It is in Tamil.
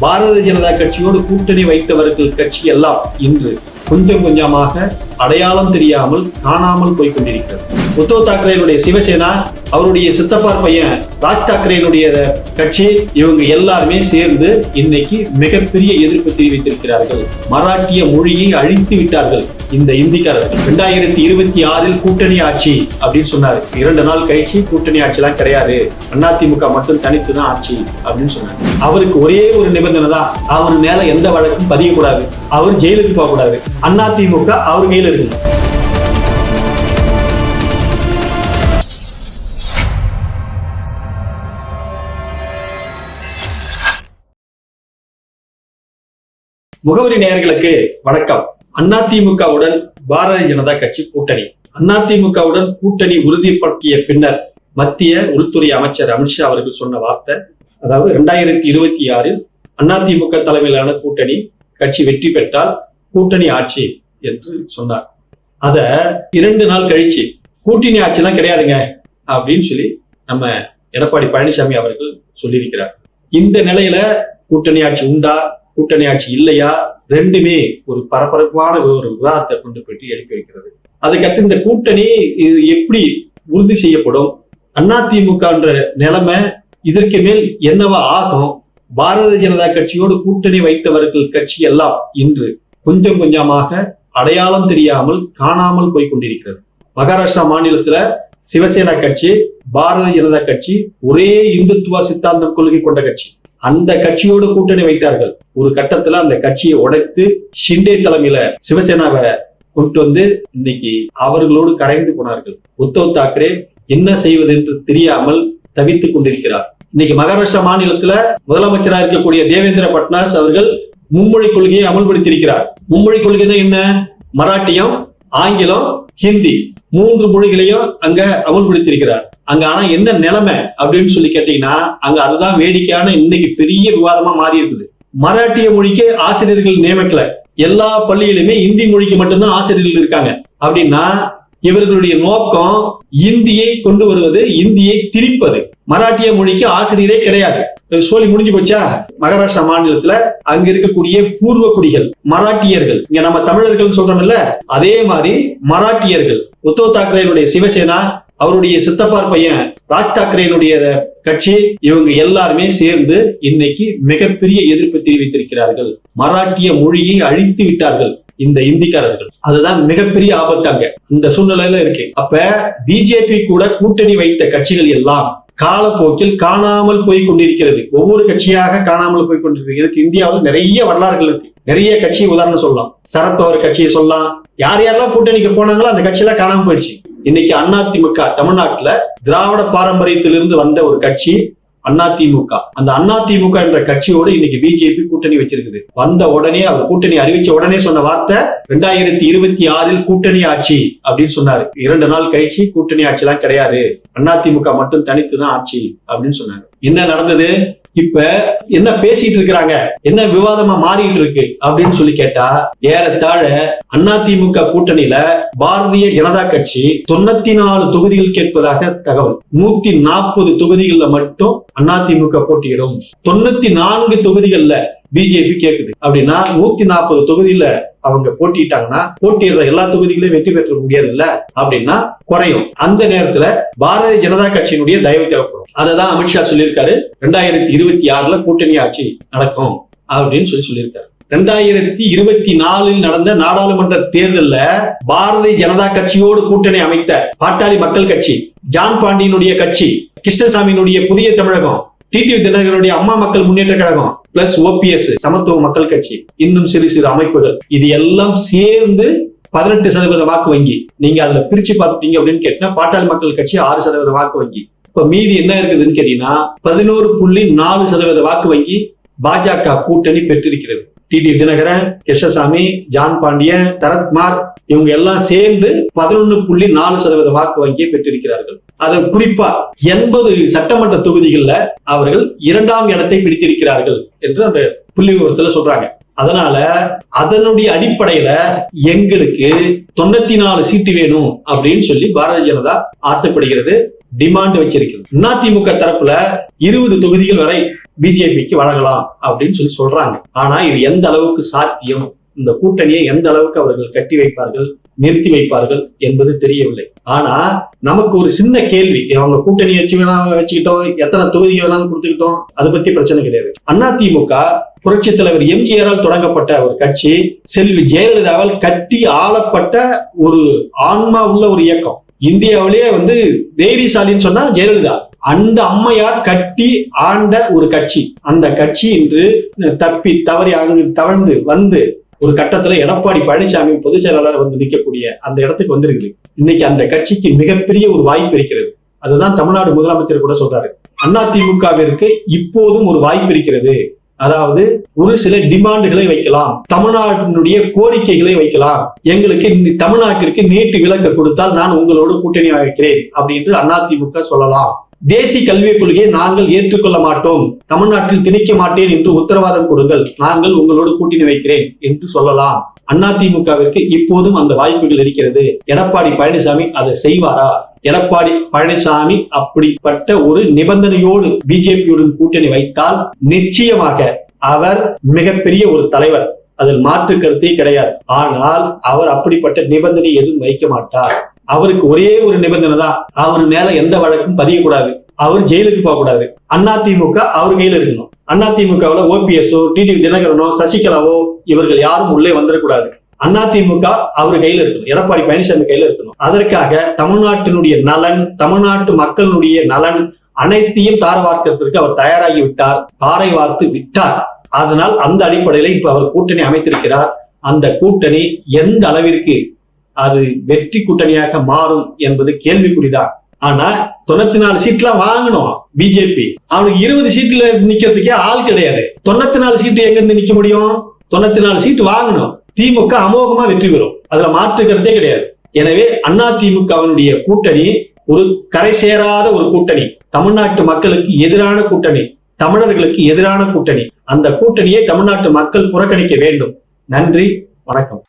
பாரதிய ஜனதா கட்சியோடு கூட்டணி வைத்தவர்கள் கட்சி எல்லாம் இன்று கொஞ்சம் கொஞ்சமாக அடையாளம் தெரியாமல் காணாமல் போய் கொண்டிருக்கிறது உத்தவ் தாக்கரேனுடைய சிவசேனா அவருடைய சித்தப்பார் பையன் ராஜ் தாக்கரேனுடைய கட்சி இவங்க எல்லாருமே சேர்ந்து இன்னைக்கு மிகப்பெரிய எதிர்ப்பு தெரிவித்திருக்கிறார்கள். மராட்டிய மொழியை அழித்து விட்டார்கள் இந்த இந்திக்காரர்கள். ரெண்டாயிரத்தி இருபத்தி ஆறில் கூட்டணி ஆட்சி அப்படின்னு சொன்னாரு. இரண்டு நாள் கழிச்சு கூட்டணி ஆட்சிலாம் கிடையாது. அதிமுக மட்டும் தனித்து தான் ஆட்சி அப்படின்னு சொன்னாரு. அவருக்கு ஒரே ஒரு நிபந்தனை தான். அவர் மேல எந்த வழக்கும் பதியக்கூடாது. அவர் ஜெயிலுக்கு போகக்கூடாது. அதிமுக அவர் கையில் இருக்கு முகவரி நேயர்களுக்கு வணக்கம். அதிமுகவுடன் பாரதிய ஜனதா கட்சி கூட்டணி. அதிமுகவுடன் கூட்டணி உறுதிப்படுத்திய பின்னர் மத்திய உள்துறை அமைச்சர் அமித்ஷா அவர்கள் சொன்ன வார்த்தை அதாவது இரண்டாயிரத்தி இருபத்தி ஆறில் அதிமுக தலைமையிலான கூட்டணி கட்சி வெற்றி பெற்றால் கூட்டணி ஆட்சி என்று சொன்னார். அத இரண்டு நாள் கழிச்சு கூட்டணி ஆட்சிலாம் கிடையாதுங்க அப்படின்னு சொல்லி நம்ம எடப்பாடி பழனிசாமி அவர்கள் சொல்லியிருக்கிறார். இந்த நிலையில கூட்டணி ஆட்சி உண்டா கூட்டணி ஆட்சி இல்லையா ரெண்டுமே ஒரு பரபரப்பான ஒரு விவாதத்தை கொண்டு போயிட்டு எழுப்பி வைக்கிறது. அதுக்கடுத்து இந்த கூட்டணி இது எப்படி உறுதி செய்யப்படும்? அதிமுகன்ற நிலைமை இதற்கு மேல் என்னவா ஆகும்? பாரதிய ஜனதா கட்சியோடு கூட்டணி வைத்தவர்கள் கட்சி எல்லாம் இன்று கொஞ்சம் கொஞ்சமாக அடையாளம் தெரியாமல் காணாமல் போய் கொண்டிருக்கிறது மகாராஷ்டிரா மாநிலத்துல சிவசேனா கட்சி பாரதிய ஜனதா கட்சி ஒரே இந்துத்துவ சித்தாந்தம் கொள்கை கொண்ட கட்சி. அந்த கட்சியோடு கூட்டணி வைத்தார்கள். ஒரு கட்டத்துல அந்த கட்சியை உடைத்து ஷிண்டே தலைமையில சிவசேனாவை கொண்டு வந்து இன்னைக்கு அவர்களோடு கரைந்து போனார்கள். உத்தவ் தாக்கரே என்ன செய்வது என்று தெரியாமல் தவித்துக் கொண்டிருக்கிறார். இன்னைக்கு மகாராஷ்டிரா மாநிலத்துல முதலமைச்சராக இருக்கக்கூடிய தேவேந்திர பட்னாஸ் அவர்கள் மும்மொழி கொள்கையை அமல்படுத்தியிருக்கிறார். மும்மொழி கொள்கைன்னா என்ன? மராட்டியம் ஆங்கிலம் ஹிந்தி. மூன்று மொழிகளையும் அங்க அமல்படுத்தியிருக்கிறார். அங்க ஆனா என்ன நிலைமை அப்படின்னு சொல்லி கேட்டீங்கன்னா அங்க அதுதான் வேடிக்கையான இன்னைக்கு பெரிய விவாதமா மாறி இருக்குது மராட்டிய மொழிக்கு ஆசிரியர்கள் நியமிக்கல. எல்லா பள்ளியிலுமே இந்தி மொழிக்கு மட்டும்தான் ஆசிரியர்கள் இருக்காங்க. அப்படின்னா இவர்களுடைய நோக்கம் இந்தியை கொண்டு வருவது இந்தியை திரிப்பது. மராட்டிய மொழிக்கு ஆசிரியரே கிடையாது. சோழி முடிஞ்சு போச்சா? மகாராஷ்டிரா மாநிலத்துல அங்க இருக்கக்கூடிய பூர்வ குடிகள் மராட்டியர்கள். இங்க நம்ம தமிழர்கள் சொல்றோம்ல அதே மாதிரி மராட்டியர்கள். உத்தவ் தாக்கரேனுடைய சிவசேனா அவருடைய சித்தப்பார் பையன் ராஜ் தாக்கரேனுடைய கட்சி இவங்க எல்லாருமே சேர்ந்து இன்னைக்கு மிகப்பெரிய எதிர்ப்பு தெரிவித்திருக்கிறார்கள். மராட்டிய மொழியை அழித்து விட்டார்கள். இந்த இந்திக்காரர்கள். அதுதான் மிகப்பெரிய ஆபத்து அங்க. இந்த சூழ்நிலையில இருக்கு. அப்ப பிஜேபி கூட கூட்டணி வைத்த கட்சிகள் எல்லாம் காலப்போக்கில் காணாமல் போய் கொண்டிருக்கிறது. ஒவ்வொரு கட்சியாக காணாமல் போய் கொண்டிருக்கிறது. இதுக்கு இந்தியாவில் நிறைய வரலாறுகள் இருக்கு. நிறைய கட்சி உதாரணம் சொல்லலாம். சரத்பவர் கட்சியை சொல்லலாம். யார் யாரெல்லாம் கூட்டணிக்கு போனாங்களோ அந்த கட்சியெல்லாம் காணாம போயிடுச்சு. இன்னைக்கு அதிமுக தமிழ்நாட்டுல திராவிட பாரம்பரியத்திலிருந்து வந்த ஒரு கட்சி அதிமுக அந்த அதிமுக என்ற கட்சியோடு இன்னைக்கு பிஜேபி கூட்டணி வச்சிருக்குது. வந்த உடனே அவர் கூட்டணி அறிவிச்ச உடனே சொன்ன வார்த்தை ரெண்டாயிரத்தி இருபத்தி ஆறில் கூட்டணி ஆட்சி அப்படின்னு சொன்னாரு. இரண்டு நாள் கழிச்சு கூட்டணி ஆட்சி எல்லாம் கிடையாது அதிமுக மட்டும் தனித்து தான் ஆட்சி அப்படின்னு சொன்னாரு. என்ன நடந்தது? இப்ப என்ன பேசிட்டு இருக்கிறாங்க? என்ன விவாதமா மாறிட்டு இருக்கு? அப்படின்னு சொல்லி கேட்டா ஏறத்தாழ அதிமுக கூட்டணியில பாரதிய ஜனதா கட்சி தொண்ணூத்தி நாலு தொகுதிகள் கேட்பதாக தகவல். நூத்தி நாற்பது தொகுதிகள்ல மட்டும் அதிமுக போட்டியிடும். தொண்ணூத்தி நான்கு தொகுதிகள்ல பிஜேபி கேட்குது அப்படின்னா நூத்தி நாற்பது தொகுதியில அவங்க போட்டிட்டாங்கன்னா போட்டியிடுற எல்லா தொகுதிகளையும் வெற்றி பெற்ற முடியாது இல்ல அப்படின்னா குறையும். அந்த நேரத்துல பாரதிய ஜனதா கட்சியினுடைய தயவு தேவைப்படும் அததான் அமித்ஷா சொல்லியிருக்காரு. ரெண்டாயிரத்தி இருபத்தி ஆறுல கூட்டணி ஆட்சி நடக்கும் அப்படின்னு சொல்லி சொல்லியிருக்காரு. ரெண்டாயிரத்தி இருபத்தி நாலில் நடந்த நாடாளுமன்ற தேர்தல்ல பாரதிய ஜனதா கட்சியோடு கூட்டணி அமைத்த பாட்டாளி மக்கள் கட்சி ஜான் பாண்டியனுடைய கட்சி கிருஷ்ணசாமியினுடைய புதிய தமிழகம் டிடிவி தினகரனுடைய அம்மா மக்கள் முன்னேற்ற கழகம் பிளஸ் ஓபிஎஸ் சமத்துவ மக்கள் கட்சி இன்னும் சிறு சிறு அமைப்புகள். இது எல்லாம் சேர்ந்து பதினெட்டு சதவீத வாக்கு வங்கி. நீங்க அதுல பிரிச்சு பார்த்துட்டீங்க அப்படின்னு கேட்டீங்கன்னா பாட்டாளி மக்கள் கட்சி ஆறு சதவீத வாக்கு வங்கி. இப்ப மீதி என்ன இருக்குதுன்னு கேட்டீங்கன்னா பதினோரு புள்ளி நாலு சதவீத வாக்கு வங்கி பாஜக கூட்டணி பெற்றிருக்கிறது. டிடி தினகரன் கிருஷ்ணசாமி ஜான் பாண்டியன் சரத்குமார் இவங்க எல்லாம் சேர்ந்து பதினொன்னு புள்ளி நாலு சதவீத வாக்கு வங்கியை பெற்றிருக்கிறார்கள். அது குறிப்பா எண்பது சட்டமன்ற தொகுதிகளில் அவர்கள் இரண்டாம் இடத்தை பிடித்திருக்கிறார்கள் என்று அந்த புள்ளி விவரத்துல சொல்றாங்க. அதனால அதனுடைய அடிப்படையில எங்களுக்கு தொண்ணூத்தி நாலு சீட்டு வேணும் அப்படின்னு சொல்லி பாரதிய ஜனதா ஆசைப்படுகிறது டிமாண்ட் வச்சிருக்கிறது. அதிமுக தரப்புல இருபது தொகுதிகள் வரை பிஜேபிக்கு வழங்கலாம் அப்படின்னு சொல்லி சொல்றாங்க. ஆனா இது எந்த அளவுக்கு சாத்தியம்? இந்த கூட்டணியை எந்த அளவுக்கு அவர்கள் கட்டி வைப்பார்கள் நிறுத்தி வைப்பார்கள் என்பது தெரியவில்லை. ஆனா நமக்கு ஒரு சின்ன கேள்வி அவங்க கூட்டணி வச்சு வேணா வச்சுக்கிட்டோம் எத்தனை தொகுதி வேணாலும் கொடுத்துக்கிட்டோம் அதை பத்தி பிரச்சனை கிடையாது. அதிமுக புரட்சி தலைவர் எம்ஜிஆரால் தொடங்கப்பட்ட ஒரு கட்சி செல்வி ஜெயலலிதாவால் கட்டி ஆளப்பட்ட ஒரு ஆன்மா உள்ள ஒரு இயக்கம். இந்தியாவிலேயே வந்து தைரியசாலின்னு சொன்னா ஜெயலலிதா. அந்த அம்மையார் கட்டி ஆண்ட ஒரு கட்சி. அந்த கட்சி இன்று தப்பி தவறி அங்கு தவழ்ந்து வந்து ஒரு கட்டத்துல எடப்பாடி பழனிசாமி பொதுச் செயலாளர் வந்து நிற்கக்கூடிய அந்த இடத்துக்கு வந்திருக்குது. இன்னைக்கு அந்த கட்சிக்கு மிகப்பெரிய ஒரு வாய்ப்பு இருக்கிறது. அதுதான் தமிழ்நாடு முதலமைச்சர் கூட சொல்றாரு. அதிமுகவிற்கு இப்போதும் ஒரு வாய்ப்பு இருக்கிறது. அதாவது ஒரு சில டிமாண்டுகளை வைக்கலாம். தமிழ்நாட்டினுடைய கோரிக்கைகளை வைக்கலாம். எங்களுக்கு தமிழ்நாட்டிற்கு நீட்டு விலக்கு கொடுத்தால் நான் உங்களோடு கூட்டணி வைக்கிறேன். அப்படின்னு அதிமுக சொல்லலாம். தேசிய கல்விக் கொள்கையை நாங்கள் ஏற்றுக்கொள்ள மாட்டோம். தமிழ்நாட்டில் திணிக்க மாட்டேன் என்று உத்தரவாதம் கொடுங்கள். நாங்கள் உங்களோடு கூட்டணி வைக்கிறேன் என்று சொல்லலாம். அதிமுகவிற்கு இப்போதும் அந்த வாய்ப்புகள் இருக்கிறது. எடப்பாடி பழனிசாமி அதை செய்வாரா? எடப்பாடி பழனிசாமி அப்படிப்பட்ட ஒரு நிபந்தனையோடு பிஜேபியுடன் கூட்டணி வைத்தால் நிச்சயமாக அவர் மிகப்பெரிய ஒரு தலைவர். அதில் மாற்று கருத்தே கிடையாது. ஆனால் அவர் அப்படிப்பட்ட நிபந்தனை எதுவும் வைக்க மாட்டார். அவருக்கு ஒரே ஒரு நிபந்தனை தான். அவர் மேல எந்த வழக்கும் பதியக்கூடாது. அவர் ஜெயிலுக்கு போகக்கூடாது. அண்ணா அதிமுக அவர் கையில இருக்கணும். அதிமுகவுல ஓபிஎஸ்ஓ டிடிவி தினகரனோ சசிகலாவோ இவர்கள் யாரும் உள்ளே வந்துடக்கூடாது. அதிமுக அவர் கையில இருக்கணும். எடப்பாடி பழனிசாமி கையில இருக்கணும். அதற்காக தமிழ்நாட்டினுடைய நலன் தமிழ்நாட்டு மக்களுடைய நலன் அனைத்தையும் தார வார்க்கிறதுக்கு அவர் தயாராகி விட்டார். தாரை வார்த்து விட்டார். அதனால் அந்த அடிப்படையில இப்ப அவர் கூட்டணி அமைத்திருக்கிறார். அந்த கூட்டணி எந்த அளவிற்கு அது வெற்றி கூட்டணியாக மாறும் என்பது கேள்விக்குறிதான். ஆனா தொண்ணூத்தி நாலு சீட்லாம் வாங்கணும் பிஜேபி அவனுக்கு இருபது சீட்ல நிக்கிறதுக்கே ஆள் கிடையாது. தொண்ணூத்தி நாலு சீட்டு எங்க இருந்து நிக்க முடியும்? தொண்ணூத்தி நாலு சீட் வாங்கணும். திமுக அமோகமா வெற்றி பெறும். அதுல மாற்றுக்கிறதே கிடையாது. எனவே அண்ணா திமுக அவனுடைய கூட்டணி ஒரு கரை சேராத ஒரு கூட்டணி. தமிழ்நாட்டு மக்களுக்கு எதிரான கூட்டணி. தமிழர்களுக்கு எதிரான கூட்டணி. அந்த கூட்டணியை தமிழ்நாட்டு மக்கள் புறக்கணிக்க வேண்டும். நன்றி. வணக்கம்.